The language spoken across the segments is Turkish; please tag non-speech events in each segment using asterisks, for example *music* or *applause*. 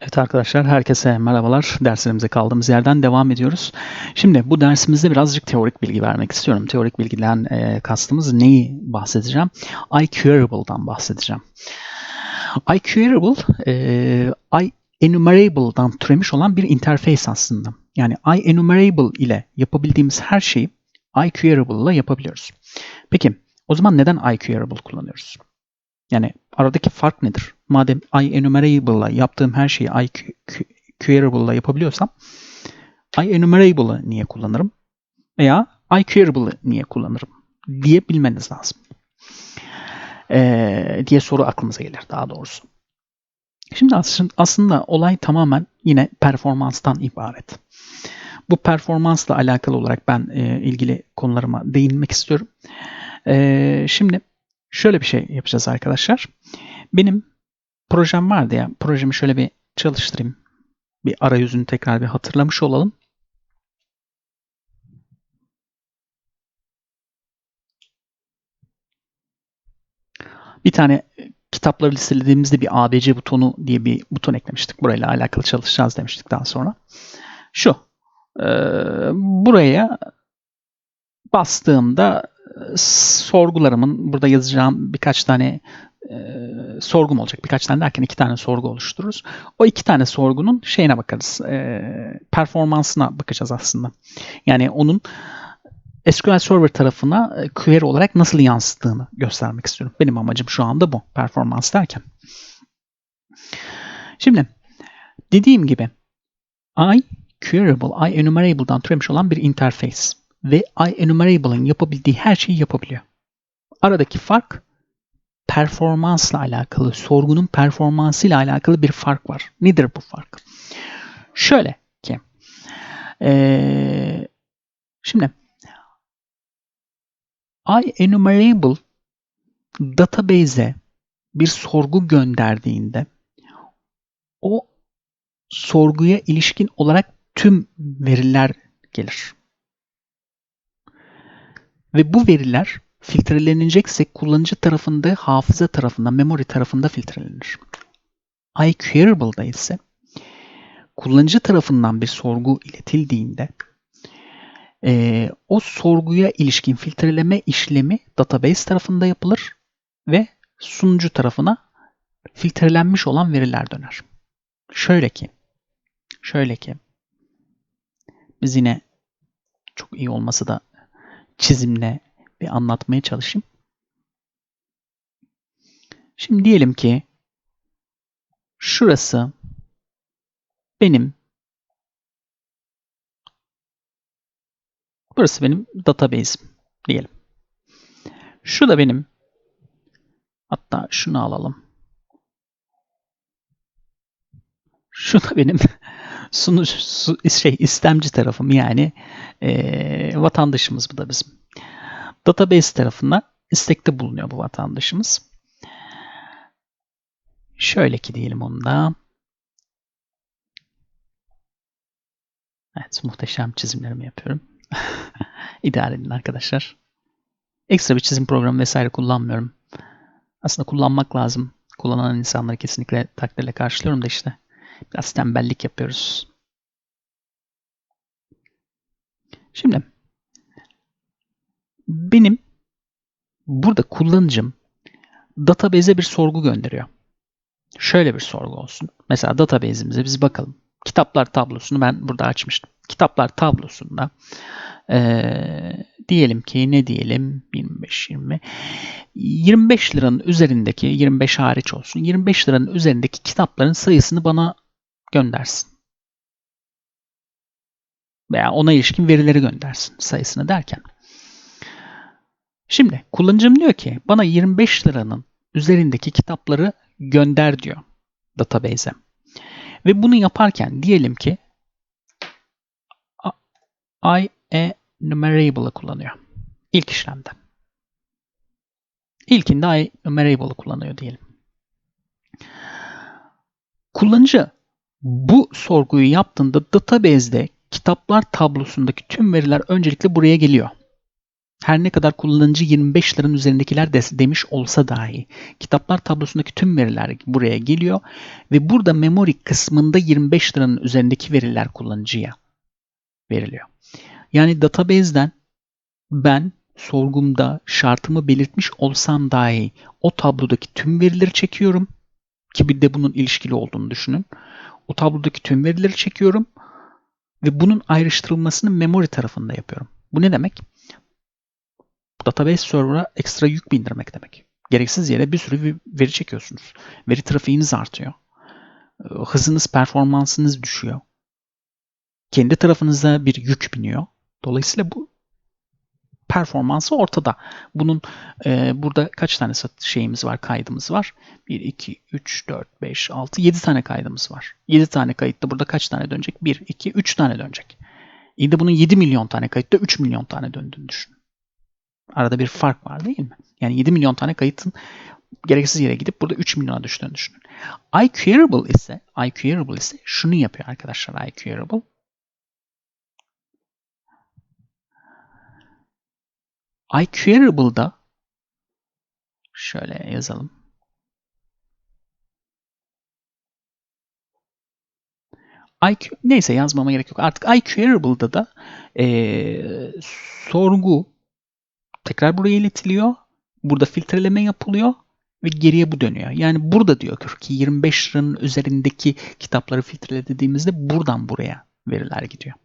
Evet arkadaşlar, herkese merhabalar. Derslerimize kaldığımız yerden devam ediyoruz. Şimdi bu dersimizde birazcık teorik bilgi vermek istiyorum. Teorik bilgiden e, kastımız neyi bahsedeceğim? iQueryable'dan bahsedeceğim. iQueryable, e, iEnumerable'dan türemiş olan bir interface aslında. Yani iEnumerable ile yapabildiğimiz her şeyi iQueryable ile yapabiliyoruz. Peki, o zaman neden iQueryable kullanıyoruz? Yani aradaki fark nedir? Madem iEnumerable'la yaptığım her şeyi iQueryable'la yapabiliyorsam iEnumerable'ı niye kullanırım? Veya iQueryable'ı niye kullanırım? diye bilmeniz lazım. Ee, diye soru aklımıza gelir daha doğrusu. Şimdi aslında olay tamamen yine performanstan ibaret. Bu performansla alakalı olarak ben e, ilgili konularıma değinmek istiyorum. E, şimdi şöyle bir şey yapacağız arkadaşlar. Benim projem vardı ya. Projemi şöyle bir çalıştırayım. Bir arayüzünü tekrar bir hatırlamış olalım. Bir tane kitapları listelediğimizde bir ABC butonu diye bir buton eklemiştik. Burayla alakalı çalışacağız demiştik daha sonra. Şu. E, buraya bastığımda sorgularımın burada yazacağım birkaç tane e, sorgum olacak. Birkaç tane derken iki tane sorgu oluştururuz. O iki tane sorgunun şeyine bakarız. E, performansına bakacağız aslında. Yani onun SQL Server tarafına e, query olarak nasıl yansıttığını göstermek istiyorum. Benim amacım şu anda bu. Performans derken. Şimdi dediğim gibi I queryable, I enumerable'dan türemiş olan bir interface ve iEnumerable'ın yapabildiği her şeyi yapabiliyor. Aradaki fark performansla alakalı, sorgunun performansıyla alakalı bir fark var. Nedir bu fark? Şöyle ki, ee, şimdi iEnumerable database'e bir sorgu gönderdiğinde o sorguya ilişkin olarak tüm veriler gelir. Ve bu veriler filtrelenecekse kullanıcı tarafında, hafıza tarafında, memory tarafında filtrelenir. iQueryable'da ise kullanıcı tarafından bir sorgu iletildiğinde e, o sorguya ilişkin filtreleme işlemi database tarafında yapılır ve sunucu tarafına filtrelenmiş olan veriler döner. Şöyle ki, şöyle ki, biz yine çok iyi olması da çizimle bir anlatmaya çalışayım. Şimdi diyelim ki şurası benim burası benim database'im diyelim. Şu da benim hatta şunu alalım. Şu da benim sunucu şey istemci tarafım yani e, vatandaşımız bu da bizim. Database tarafına istekte bulunuyor bu vatandaşımız. Şöyle ki diyelim onu da. Evet muhteşem çizimlerimi yapıyorum. *laughs* İdare edin arkadaşlar. Ekstra bir çizim programı vesaire kullanmıyorum. Aslında kullanmak lazım. Kullanan insanları kesinlikle takdirle karşılıyorum da işte. Biraz tembellik yapıyoruz. Şimdi benim burada kullanıcım database'e bir sorgu gönderiyor. Şöyle bir sorgu olsun. Mesela database'imize biz bakalım. Kitaplar tablosunu ben burada açmıştım. Kitaplar tablosunda ee, diyelim ki ne diyelim 25 20 25 liranın üzerindeki 25 hariç olsun 25 liranın üzerindeki kitapların sayısını bana göndersin. Veya ona ilişkin verileri göndersin sayısını derken. Şimdi kullanıcım diyor ki bana 25 liranın üzerindeki kitapları gönder diyor database'e. Ve bunu yaparken diyelim ki iEnumerable'ı kullanıyor. İlk işlemde. İlkinde iEnumerable'ı kullanıyor diyelim. Kullanıcı bu sorguyu yaptığında database'de kitaplar tablosundaki tüm veriler öncelikle buraya geliyor. Her ne kadar kullanıcı 25 liranın üzerindekiler de demiş olsa dahi kitaplar tablosundaki tüm veriler buraya geliyor ve burada memory kısmında 25 liranın üzerindeki veriler kullanıcıya veriliyor. Yani database'den ben sorgumda şartımı belirtmiş olsam dahi o tablodaki tüm verileri çekiyorum ki bir de bunun ilişkili olduğunu düşünün. O tablodaki tüm verileri çekiyorum ve bunun ayrıştırılmasını memory tarafında yapıyorum. Bu ne demek? Database server'a ekstra yük bindirmek demek. Gereksiz yere bir sürü veri çekiyorsunuz. Veri trafiğiniz artıyor. Ee, hızınız, performansınız düşüyor. Kendi tarafınıza bir yük biniyor. Dolayısıyla bu performansı ortada. Bunun e, burada kaç tane şeyimiz var, kaydımız var? 1, 2, 3, 4, 5, 6, 7 tane kaydımız var. 7 tane kayıtta burada kaç tane dönecek? 1, 2, 3 tane dönecek. İyi de bunun 7 milyon tane kayıtta 3 milyon tane döndüğünü düşünün. Arada bir fark var değil mi? Yani 7 milyon tane kayıtın gereksiz yere gidip burada 3 milyona düştüğünü düşünün. iQueryable ise iQueryable ise şunu yapıyor arkadaşlar iQueryable. iQueryable'da şöyle yazalım. IQ, neyse yazmama gerek yok. Artık iQueryable'da da e, sorgu tekrar buraya iletiliyor. Burada filtreleme yapılıyor ve geriye bu dönüyor. Yani burada diyor ki 25 liranın üzerindeki kitapları filtrele dediğimizde buradan buraya veriler gidiyor.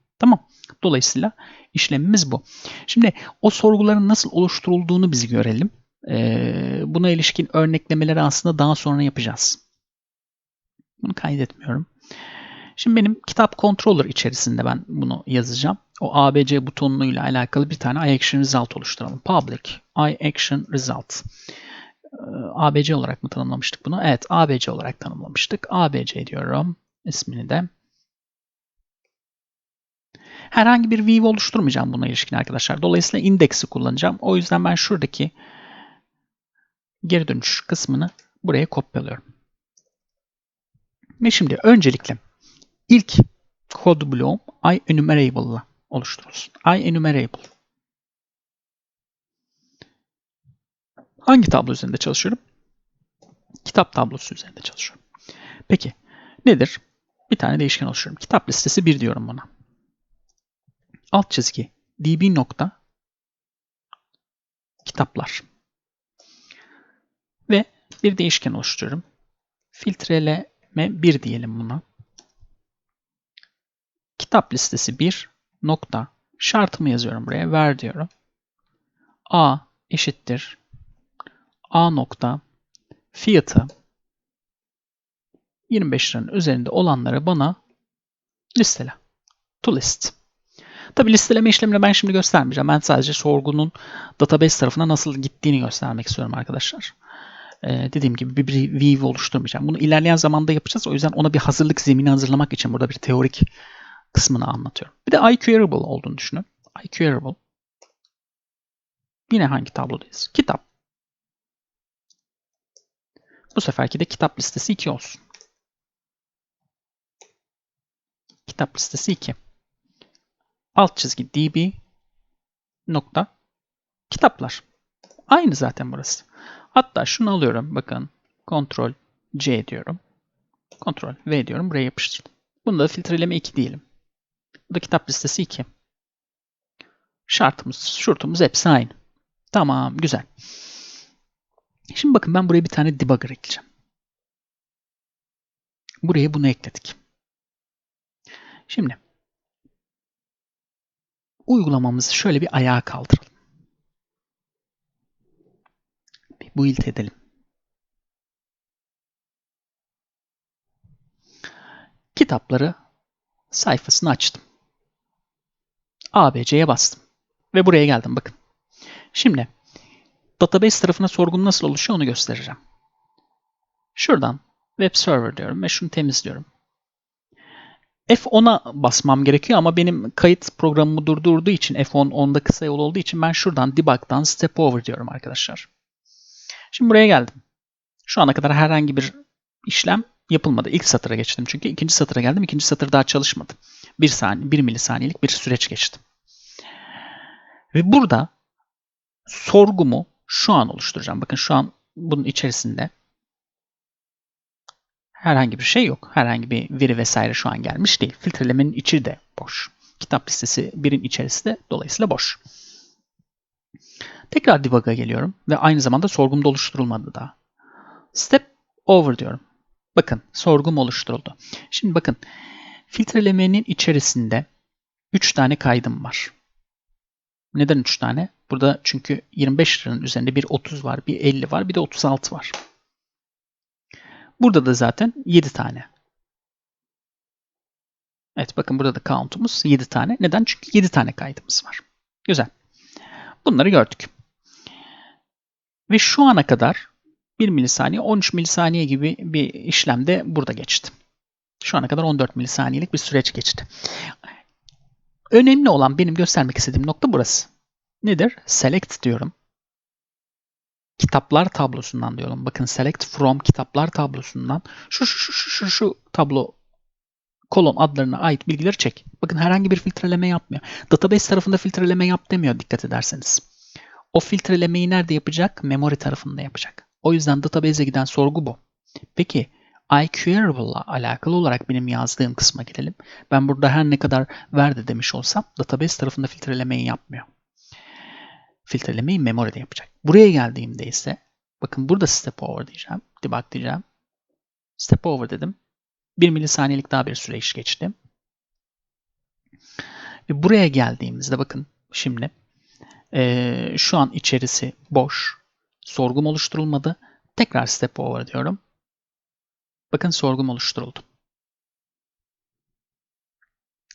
Dolayısıyla işlemimiz bu. Şimdi o sorguların nasıl oluşturulduğunu biz görelim. Ee, buna ilişkin örneklemeleri aslında daha sonra yapacağız. Bunu kaydetmiyorum. Şimdi benim kitap controller içerisinde ben bunu yazacağım. O ABC butonuyla alakalı bir tane iAction result oluşturalım. Public iAction result. Ee, ABC olarak mı tanımlamıştık bunu? Evet, ABC olarak tanımlamıştık. ABC diyorum. ismini de Herhangi bir view oluşturmayacağım buna ilişkin arkadaşlar. Dolayısıyla indeksi kullanacağım. O yüzden ben şuradaki geri dönüş kısmını buraya kopyalıyorum. Ve şimdi öncelikle ilk code bloğum IEnumerable ile oluşturulsun. IEnumerable. Hangi tablo üzerinde çalışıyorum? Kitap tablosu üzerinde çalışıyorum. Peki nedir? Bir tane değişken oluşturuyorum. Kitap listesi 1 diyorum buna alt çizgi db nokta kitaplar ve bir değişken oluşturuyorum. Filtreleme 1 diyelim buna. Kitap listesi 1 nokta şartımı yazıyorum buraya ver diyorum. A eşittir A nokta fiyatı 25 liranın üzerinde olanları bana listele. To list. Tabi listeleme işlemini ben şimdi göstermeyeceğim. Ben sadece sorgunun database tarafına nasıl gittiğini göstermek istiyorum arkadaşlar. Ee, dediğim gibi bir, view oluşturmayacağım. Bunu ilerleyen zamanda yapacağız. O yüzden ona bir hazırlık zemini hazırlamak için burada bir teorik kısmını anlatıyorum. Bir de iQueryable olduğunu düşünün. iQueryable. Yine hangi tablodayız? Kitap. Bu seferki de kitap listesi 2 olsun. Kitap listesi 2 alt çizgi db nokta kitaplar. Aynı zaten burası. Hatta şunu alıyorum. Bakın Ctrl C diyorum. Ctrl V diyorum. Buraya yapıştırdım. Bunu da filtreleme 2 diyelim. Bu da kitap listesi 2. Şartımız, şurtumuz hepsi aynı. Tamam, güzel. Şimdi bakın ben buraya bir tane debugger ekleyeceğim. Buraya bunu ekledik. Şimdi uygulamamızı şöyle bir ayağa kaldıralım. Bir build edelim. Kitapları sayfasını açtım. ABC'ye bastım. Ve buraya geldim bakın. Şimdi database tarafına sorgun nasıl oluşuyor onu göstereceğim. Şuradan web server diyorum ve şunu temizliyorum. F10'a basmam gerekiyor ama benim kayıt programımı durdurduğu için F10 10'da kısa yol olduğu için ben şuradan debug'dan step over diyorum arkadaşlar. Şimdi buraya geldim. Şu ana kadar herhangi bir işlem yapılmadı. İlk satıra geçtim çünkü ikinci satıra geldim. İkinci satır daha çalışmadı. Bir saniye, bir milisaniyelik bir süreç geçti. Ve burada sorgumu şu an oluşturacağım. Bakın şu an bunun içerisinde herhangi bir şey yok. Herhangi bir veri vesaire şu an gelmiş değil. Filtrelemenin içi de boş. Kitap listesi birin içerisi de dolayısıyla boş. Tekrar debug'a geliyorum ve aynı zamanda sorgum da oluşturulmadı daha. Step over diyorum. Bakın sorgum oluşturuldu. Şimdi bakın filtrelemenin içerisinde 3 tane kaydım var. Neden 3 tane? Burada çünkü 25 liranın üzerinde bir 30 var, bir 50 var, bir de 36 var. Burada da zaten 7 tane. Evet bakın burada da count'umuz 7 tane. Neden? Çünkü 7 tane kaydımız var. Güzel. Bunları gördük. Ve şu ana kadar 1 milisaniye 13 milisaniye gibi bir işlemde burada geçti. Şu ana kadar 14 milisaniyelik bir süreç geçti. Önemli olan benim göstermek istediğim nokta burası. Nedir? Select diyorum. Kitaplar tablosundan diyorum. Bakın select from kitaplar tablosundan şu şu şu şu şu, şu tablo kolon adlarına ait bilgileri çek. Bakın herhangi bir filtreleme yapmıyor. Database tarafında filtreleme yap demiyor dikkat ederseniz. O filtrelemeyi nerede yapacak? Memory tarafında yapacak. O yüzden database'e giden sorgu bu. Peki iQueryable'la alakalı olarak benim yazdığım kısma gelelim. Ben burada her ne kadar verdi demiş olsam database tarafında filtrelemeyi yapmıyor. Filtrelemeyi memory'de yapacak. Buraya geldiğimde ise bakın burada step over diyeceğim. Debug diyeceğim. Step over dedim. 1 milisaniyelik daha bir süreç geçti. Ve buraya geldiğimizde bakın şimdi ee, şu an içerisi boş. Sorgum oluşturulmadı. Tekrar step over diyorum. Bakın sorgum oluşturuldu.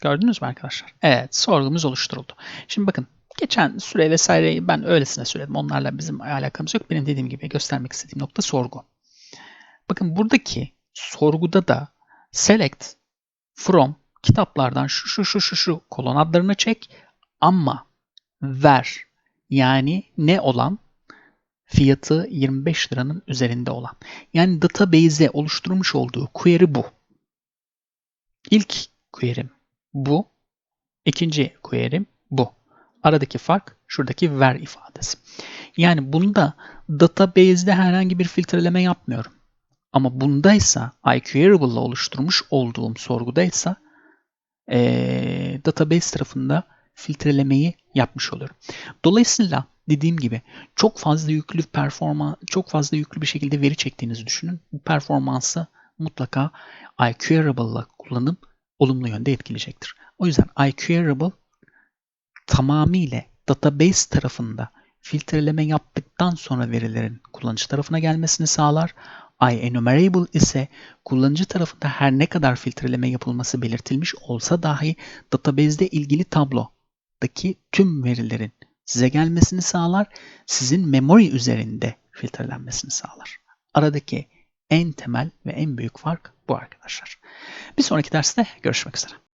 Gördünüz mü arkadaşlar? Evet sorgumuz oluşturuldu. Şimdi bakın geçen süre vesaireyi ben öylesine söyledim. Onlarla bizim alakamız yok. Benim dediğim gibi göstermek istediğim nokta sorgu. Bakın buradaki sorguda da select from kitaplardan şu şu şu şu şu kolon adlarını çek ama ver yani ne olan fiyatı 25 liranın üzerinde olan. Yani database'e oluşturmuş olduğu query bu. İlk query'm bu. İkinci query'm bu. Aradaki fark şuradaki ver ifadesi. Yani bunda database'de herhangi bir filtreleme yapmıyorum. Ama bundaysa iQueryable ile oluşturmuş olduğum sorgudaysa ee, database tarafında filtrelemeyi yapmış oluyorum. Dolayısıyla dediğim gibi çok fazla yüklü performans çok fazla yüklü bir şekilde veri çektiğinizi düşünün. Bu performansı mutlaka iQueryable ile kullanım olumlu yönde etkileyecektir. O yüzden iQueryable tamamıyla database tarafında filtreleme yaptıktan sonra verilerin kullanıcı tarafına gelmesini sağlar. IEnumerable ise kullanıcı tarafında her ne kadar filtreleme yapılması belirtilmiş olsa dahi database'de ilgili tablodaki tüm verilerin size gelmesini sağlar. Sizin memory üzerinde filtrelenmesini sağlar. Aradaki en temel ve en büyük fark bu arkadaşlar. Bir sonraki derste görüşmek üzere.